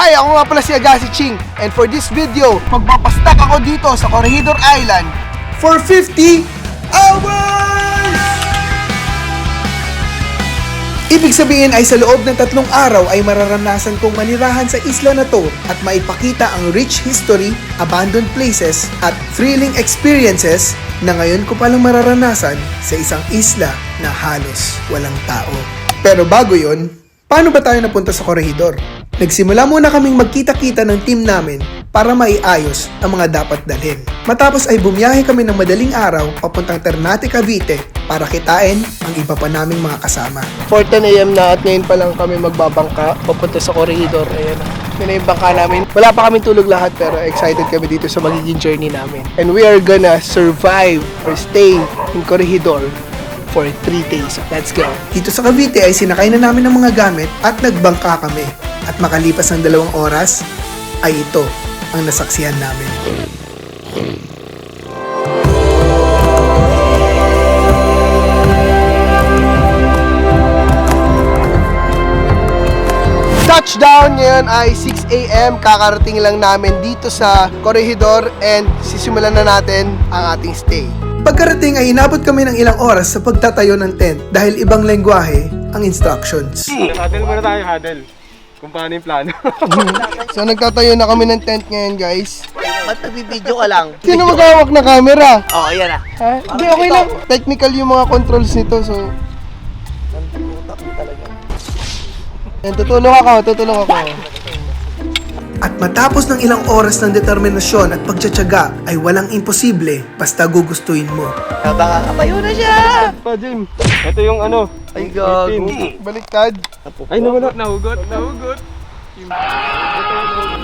Hi, ako nga pala si Agassi Ching and for this video, magpapastak ako dito sa Corregidor Island for 50 hours! Ibig sabihin ay sa loob ng tatlong araw ay mararanasan kong manirahan sa isla na to at maipakita ang rich history, abandoned places at thrilling experiences na ngayon ko palang mararanasan sa isang isla na halos walang tao. Pero bago yon, paano ba tayo napunta sa Corregidor? Nagsimula muna kaming magkita-kita ng team namin para maiayos ang mga dapat dalhin. Matapos ay bumiyahe kami ng madaling araw papuntang Ternate, Cavite para kitain ang iba pa naming mga kasama. 4.10am na at ngayon pa lang kami magbabangka papunta sa Corregidor. Ayan yun na yung bangka namin. Wala pa kami tulog lahat pero excited kami dito sa magiging journey namin. And we are gonna survive or stay in Corregidor for 3 days. Let's go! Dito sa Cavite ay sinakay na namin ng mga gamit at nagbangka kami. Makalipas ng dalawang oras, ay ito ang nasaksihan namin. Touchdown ngayon ay 6am. Kakarating lang namin dito sa Corregidor and sisimulan na natin ang ating stay. Pagkarating ay inabot kami ng ilang oras sa pagtatayo ng tent dahil ibang lengguwahe ang instructions. Huddle muna tayo, huddle. Kung paano yung plano. so nagtatayo na kami ng tent ngayon guys. Ba't nagbibideo ka lang? Sino maghawak na camera? Oo, oh, yan ah. Ha? Hindi, okay lang. Technical yung mga controls nito, so... Yan, tutulong ako, tutulong ako. At matapos ng ilang oras ng determinasyon at pagtsatsaga ay walang imposible basta gugustuhin mo. Baka kapayo na siya! Pa, Jim. Ito yung ano. Ay, gago. Baliktad. Ay, nawala. Nahugot, nahugot.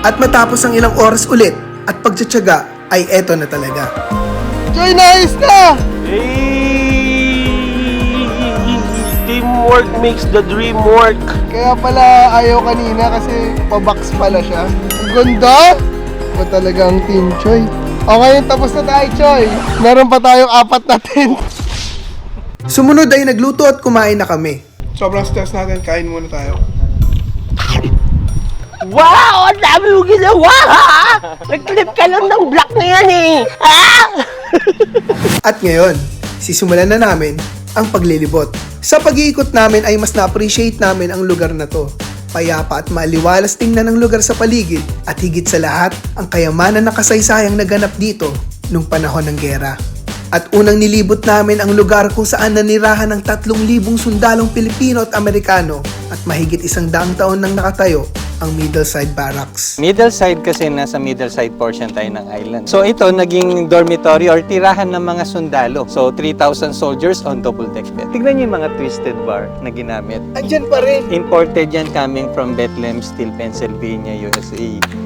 At matapos ang ilang oras ulit at pagtsatsaga ay eto na talaga. Joy, nice na! Hey! Teamwork makes the dream work. Kaya pala ayaw kanina kasi pabox pala siya. Ang ganda! Ba talagang Team Choy? Okay, tapos na tayo, Choy. Meron pa tayong apat na tent. Sumunod ay nagluto at kumain na kami. Sobrang stress natin, kain muna tayo. Wow! Ang dami mo ginawa! Nag-clip ka lang ng block na yan eh! Ha? At ngayon, sisimulan na namin ang paglilibot. Sa pag-iikot namin ay mas na-appreciate namin ang lugar na to. Payapa at maaliwalas tingnan ang lugar sa paligid at higit sa lahat ang kayamanan na kasaysayang naganap dito nung panahon ng gera. At unang nilibot namin ang lugar kung saan nanirahan ng 3,000 sundalong Pilipino at Amerikano at mahigit isang daang taon nang nakatayo ang Middleside Barracks. Middle side kasi nasa middle side portion tayo ng island. So ito naging dormitory or tirahan ng mga sundalo. So 3,000 soldiers on double deck bed. Tignan niyo yung mga twisted bar na ginamit. Andyan pa rin! Imported yan coming from Bethlehem Steel, Pennsylvania, USA.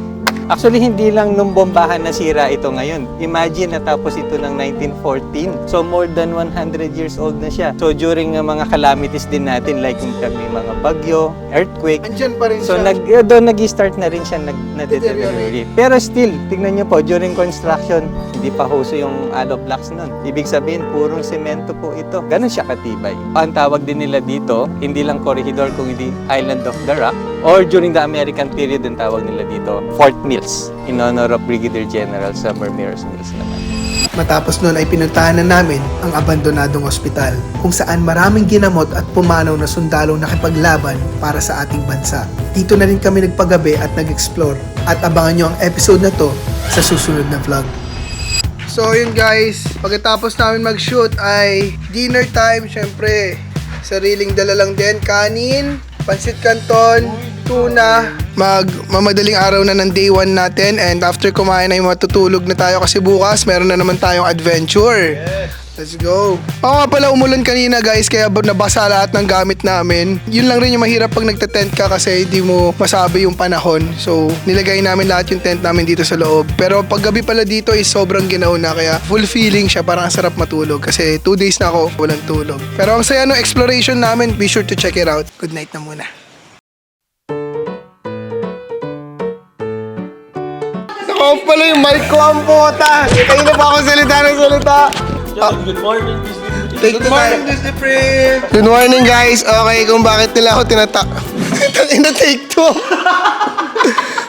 Actually, hindi lang nung bombahan nasira ito ngayon. Imagine natapos ito ng 1914. So, more than 100 years old na siya. So, during uh, mga calamities din natin, like yung may mga bagyo, earthquake, Andyan pa rin So siya. nag eh, doon nag-start na rin siya nag na-deteriorate. Pero still, tignan niyo po during construction, hindi pa huso yung aloe blocks noon. Ibig sabihin purong semento po ito. Ganun siya katibay. Ang tawag din nila dito, hindi lang corregidor kung hindi Island of the Rock or during the American period ang tawag nila dito, Fort Mills in honor of Brigadier General Summer Mears Mills naman. Matapos nun ay pinuntahan na namin ang abandonadong ospital kung saan maraming ginamot at pumanaw na sundalong nakipaglaban para sa ating bansa. Dito na rin kami nagpagabi at nag-explore at abangan nyo ang episode na to sa susunod na vlog. So yun guys, pagkatapos namin mag-shoot ay dinner time, syempre sariling dala lang din, kanin, pansit canton, tuna, mag mamadaling araw na ng day 1 natin and after kumain ay matutulog na tayo kasi bukas meron na naman tayong adventure. Let's go. Oo nga pala, umulan kanina guys, kaya ba- nabasa lahat ng gamit namin. Yun lang rin yung mahirap pag nagte-tent ka kasi hindi mo masabi yung panahon. So, nilagay namin lahat yung tent namin dito sa loob. Pero pag gabi pala dito is sobrang ginaw na, kaya full feeling siya, parang ang sarap matulog. Kasi 2 days na ako, walang tulog. Pero ang saya ng exploration namin, be sure to check it out. Good night na muna. Naka-off pala yung mic ko ang puta. Kayo na pa ako salita ng salita. Good morning, Take good morning, Disney Friend. Good morning, guys. Okay, kung bakit nila ako tinatak... Ina take two.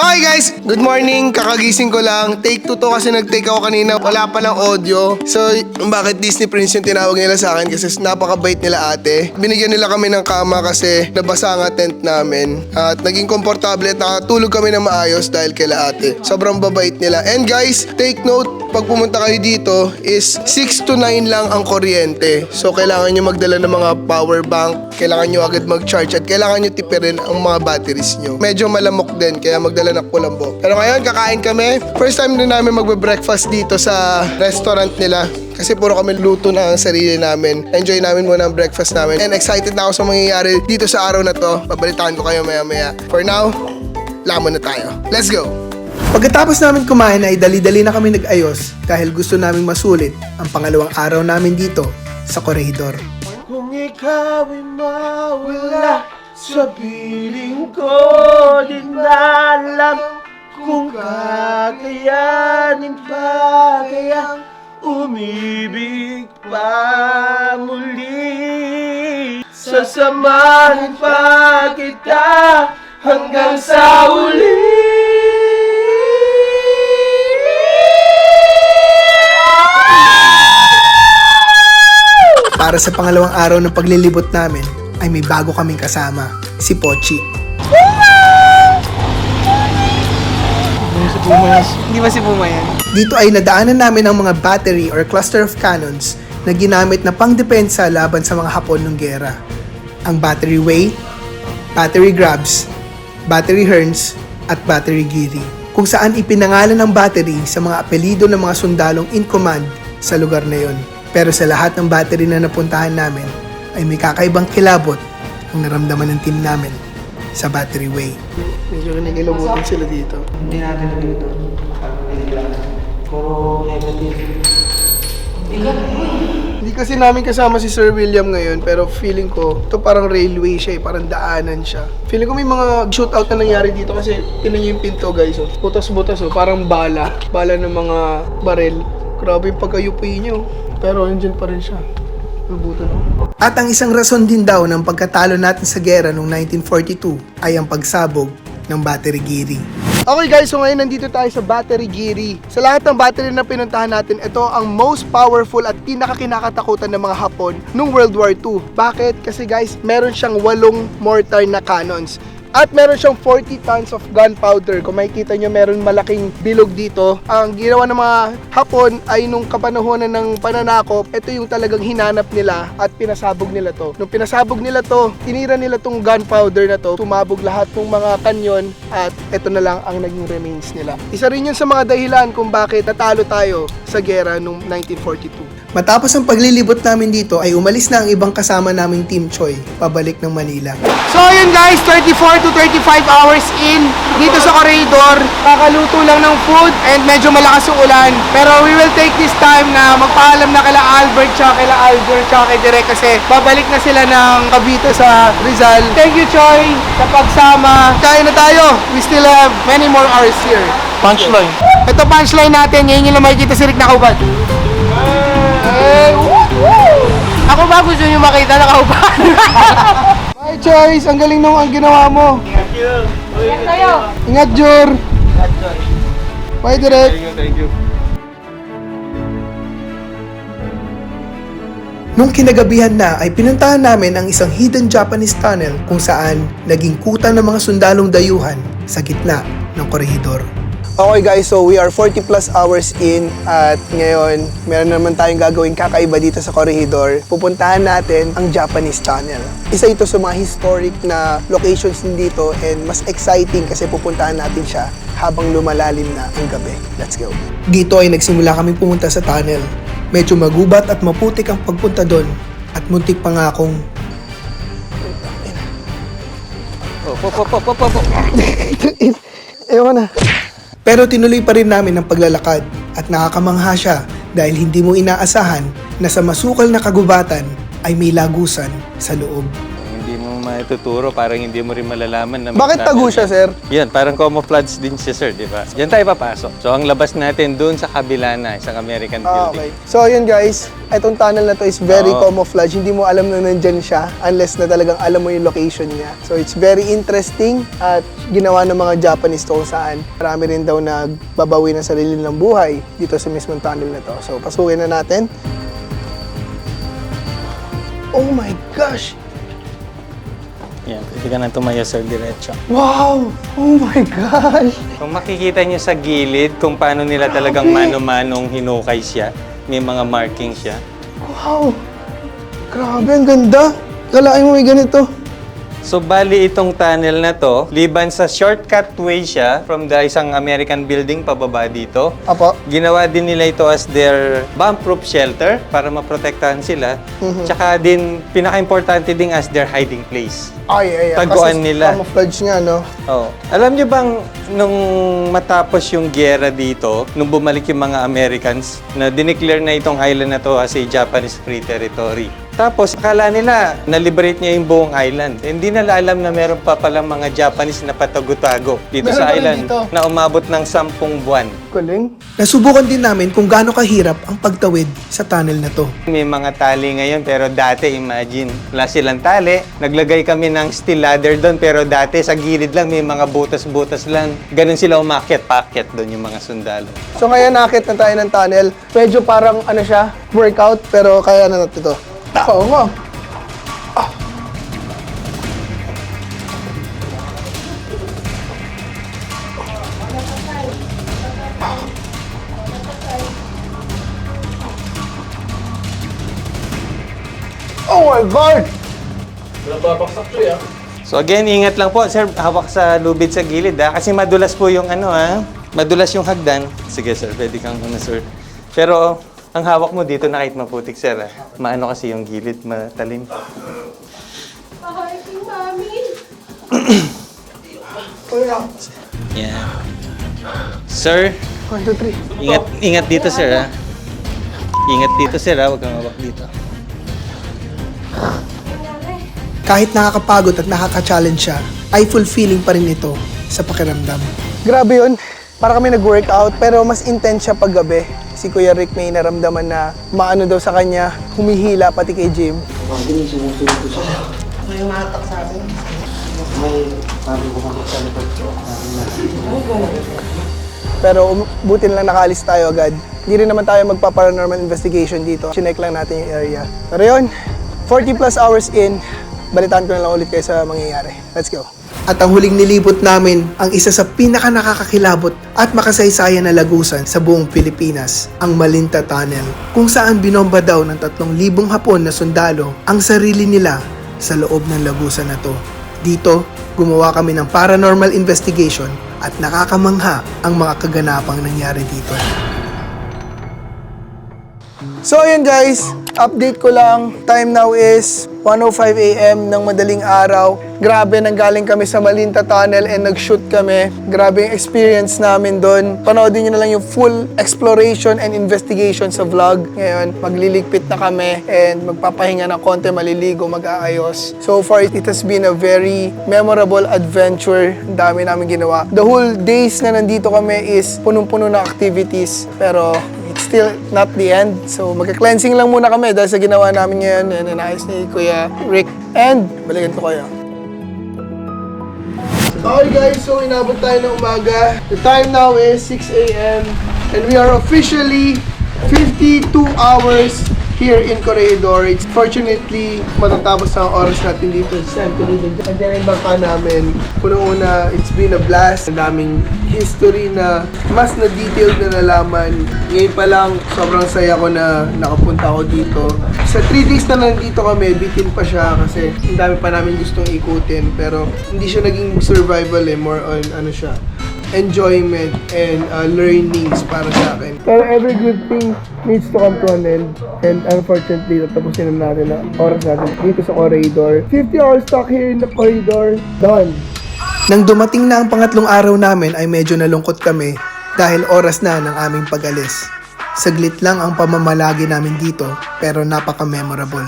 Okay guys, good morning. Kakagising ko lang. Take 2 to kasi nag-take ako kanina. Wala pa lang audio. So, bakit Disney Prince yung tinawag nila sa akin? Kasi napakabait nila ate. Binigyan nila kami ng kama kasi nabasa nga tent namin. At naging komportable at nakatulog kami ng maayos dahil kila ate. Sobrang babait nila. And guys, take note, pag pumunta kayo dito is 6 to 9 lang ang kuryente. So, kailangan nyo magdala ng mga power bank. Kailangan nyo agad mag-charge at kailangan nyo tipirin ang mga batteries nyo. Medyo malamok din, kaya magdala ng kulambo. Pero ngayon, kakain kami. First time din namin magbe-breakfast dito sa restaurant nila. Kasi puro kami luto na ang sarili namin. Enjoy namin muna ang breakfast namin. And excited na ako sa mangyayari dito sa araw na to. Babalitaan ko kayo maya-maya. For now, lamon na tayo. Let's go! Pagkatapos namin kumain ay dali-dali na kami nag-ayos dahil gusto naming masulit ang pangalawang araw namin dito sa Corridor. Kung ikaw ay mawala sa piling ko, di na alam kung kakayanin pa kayang umibig pa muli. Sasamahan pa kita hanggang sa uli. Para sa pangalawang araw ng paglilibot namin ay may bago kaming kasama, si Pochi. Hindi ba si Puma yan? Dito ay nadaanan namin ang mga battery or cluster of cannons na ginamit na pangdepensa laban sa mga Hapon ng gera. Ang battery way, battery grabs, battery herns, at battery giri. Kung saan ipinangalan ng battery sa mga apelido ng mga sundalong in command sa lugar na yon. Pero sa lahat ng battery na napuntahan namin ay may kakaibang kilabot ang naramdaman ng team namin sa battery way. Medyo kinikilabutan sila dito. Hindi kasi namin kasama si Sir William ngayon pero feeling ko to parang railway siya eh, parang daanan siya. Feeling ko may mga shootout na nangyari dito kasi tinan yung pinto guys oh. Butas-butas oh, parang bala. Bala ng mga barel. Grabe yung pagkayupi niyo. Pero andyan pa rin siya. Nabutan oh. At ang isang rason din daw ng pagkatalo natin sa gera noong 1942 ay ang pagsabog ng battery gearing. Okay guys, so ngayon nandito tayo sa Battery Giri. Sa lahat ng battery na pinuntahan natin, ito ang most powerful at pinakakinakatakutan ng mga Hapon noong World War II. Bakit? Kasi guys, meron siyang walong mortar na cannons. At meron siyang 40 tons of gunpowder. Kung makikita nyo, meron malaking bilog dito. Ang ginawa ng mga Hapon ay nung kapanahonan ng pananakop, ito yung talagang hinanap nila at pinasabog nila to. Nung pinasabog nila to, tinira nila tong gunpowder na to, tumabog lahat ng mga kanyon at ito na lang ang naging remains nila. Isa rin yun sa mga dahilan kung bakit natalo tayo sa gera noong 1942. Matapos ang paglilibot namin dito ay umalis na ang ibang kasama naming Team Choi pabalik ng Manila. So yun guys, 24 to 35 hours in dito sa corridor. Kakaluto lang ng food and medyo malakas yung ulan. Pero we will take this time na magpaalam na kila Albert tsaka kila Albert tsaka kay Direk kasi babalik na sila ng Cavite sa Rizal. Thank you Choi sa pagsama. Kaya na tayo. We still have many more hours here. Punchline. Ito punchline natin. Ngayon yung lang makikita si Rick nakauban. Hey, woo, woo! Ako ba gusto niyo makita nakaupan? Bye, Choice! Ang galing nung ang ginawa mo. Yan tayo. Ingat, Jor! Bye, Direk! Thank you, thank you. Nung kinagabihan na ay pinuntahan namin ang isang hidden Japanese tunnel kung saan naging kuta ng mga sundalong dayuhan sa gitna ng korehidor. Okay guys, so we are 40 plus hours in at ngayon meron naman tayong gagawing kakaiba dito sa korehidor. Pupuntahan natin ang Japanese Tunnel. Isa ito sa mga historic na locations din dito and mas exciting kasi pupuntahan natin siya habang lumalalim na ang gabi. Let's go! Dito ay nagsimula kami pumunta sa tunnel. Medyo magubat at maputik ang pagpunta doon at muntik pa nga akong Oh, po, po, po, po, po, po. Ewan na. Pero tinuloy pa rin namin ang paglalakad at nakakamangha siya dahil hindi mo inaasahan na sa masukal na kagubatan ay may lagusan sa loob. Matuturo, parang hindi mo rin malalaman na Bakit tago siya, yan. sir? Yan, parang camouflage din siya, sir, di ba? Diyan tayo papasok. So, ang labas natin doon sa kabila na, isang American Ah, building. okay. So, yun guys, itong tunnel na to is very Oo. camouflage. Hindi mo alam na nandyan siya unless na talagang alam mo yung location niya. So, it's very interesting at ginawa ng mga Japanese to kung saan marami rin daw nagbabawi ng sarili ng buhay dito sa mismong tunnel na to. So, pasukin na natin. Oh my gosh! Yan, pwede ka nang tumayo, sir, diretso. Wow! Oh my gosh! Kung makikita niyo sa gilid kung paano nila talagang mano-manong hinukay siya, may mga markings siya. Wow! Grabe, ang ganda! Kalain mo may ganito. So bali itong tunnel na to, liban sa shortcut way siya from the isang American building pababa dito. Apo. Ginawa din nila ito as their bomb-proof shelter para maprotektahan sila. Tsaka din, pinaka-importante din as their hiding place. Ay, ay, ay. Taguan Kasi nila. Camouflage nga, no? Oh. Alam niyo bang nung matapos yung gera dito, nung bumalik yung mga Americans, na dineclare na itong island na to as a Japanese free territory. Tapos, akala nila, na-liberate niya yung buong island. Hindi nila alam na meron pa palang mga Japanese na patago-tago dito Meron sa island dito. na umabot ng sampung buwan. Galing. Nasubukan din namin kung gaano kahirap ang pagtawid sa tunnel na to. May mga tali ngayon, pero dati, imagine, wala silang tali. Naglagay kami ng steel ladder doon, pero dati sa gilid lang, may mga butas-butas lang. Ganun sila umakyat, paakyat doon yung mga sundalo. So ngayon nakit na tayo ng tunnel. Medyo parang ano siya, workout, pero kaya na natin ito. Oo nga. Ah. Oh my God! So again, ingat lang po, sir. Hawak sa lubid sa gilid, ha? Kasi madulas po yung ano, ha? Madulas yung hagdan. Sige, sir. Pwede kang ano, sir. Pero, ang hawak mo dito na kahit maputik, sir, ha? Maano kasi yung gilid, matalim. Yeah. Sir, One, two, three. ingat, ingat dito, sir, ha? Ingat dito, sir, ha? Huwag kang hawak dito. Kahit nakakapagod at nakaka-challenge siya, ay fulfilling pa rin ito sa pakiramdam. Grabe yun. Para kami nag-workout, pero mas intense siya pag gabi. Si Kuya Rick may naramdaman na maano daw sa kanya, humihila pati kay Jim. Pero um, buti na lang nakaalis tayo agad. Hindi rin naman tayo magpa-paranormal investigation dito. Chinek lang natin yung area. Pero yun, 40 plus hours in, balitaan ko na lang ulit kayo sa mangyayari. Let's go. At ang huling nilibot namin ang isa sa pinaka nakakakilabot at makasaysayan na lagusan sa buong Pilipinas, ang Malinta Tunnel, kung saan binomba daw ng 3,000 Hapon na sundalo ang sarili nila sa loob ng lagusan na to. Dito, gumawa kami ng paranormal investigation at nakakamangha ang mga kaganapang nangyari dito. So ayun guys, update ko lang. Time now is 1.05 a.m. ng madaling araw. Grabe, nanggaling kami sa Malinta Tunnel and nag-shoot kami. Grabe yung experience namin doon. Panoodin nyo na lang yung full exploration and investigation sa vlog. Ngayon, magliligpit na kami and magpapahinga ng konti, maliligo, mag-aayos. So far, it has been a very memorable adventure. Ang dami namin ginawa. The whole days na nandito kami is punong-puno ng activities. Pero still not the end. So magka-cleansing lang muna kami dahil sa ginawa namin ngayon and inayos ni Kuya Rick. And balikan ko kayo. Okay guys, so inabot tayo ng umaga. The time now is 6 a.m. And we are officially 52 hours here in Corredor. It's fortunately matatapos ang oras natin dito sa San Felipe. Nandiyan yung bangka namin. Una-una, it's been a blast. Ang daming history na mas na detailed na nalaman. Ngayon pa lang, sobrang saya ko na nakapunta ako dito. Sa 3 days na nandito kami, bitin pa siya kasi ang dami pa namin gustong ikutin. Pero hindi siya naging survival eh, more on ano siya, enjoyment and uh, learnings para sa akin. Pero every good thing needs to come to an end. And unfortunately, tatapusin na natin na oras natin dito sa corridor. 50 hours stuck here in the corridor. Done. Nang dumating na ang pangatlong araw namin ay medyo nalungkot kami dahil oras na ng aming pag-alis. Saglit lang ang pamamalagi namin dito pero napaka-memorable.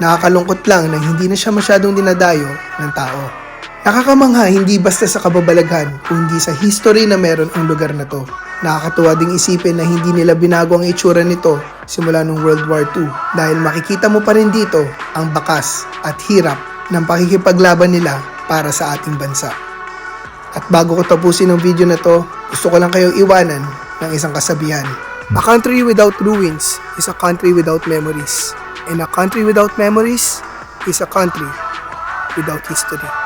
Nakakalungkot lang na hindi na siya masyadong dinadayo ng tao. Nakakamangha hindi basta sa kababalaghan, kundi sa history na meron ang lugar na to. Nakakatuwa ding isipin na hindi nila binago ang itsura nito simula nung World War II dahil makikita mo pa rin dito ang bakas at hirap ng pakikipaglaban nila para sa ating bansa. At bago ko tapusin ang video na to, gusto ko lang kayong iwanan ng isang kasabihan. A country without ruins is a country without memories. And a country without memories is a country without history.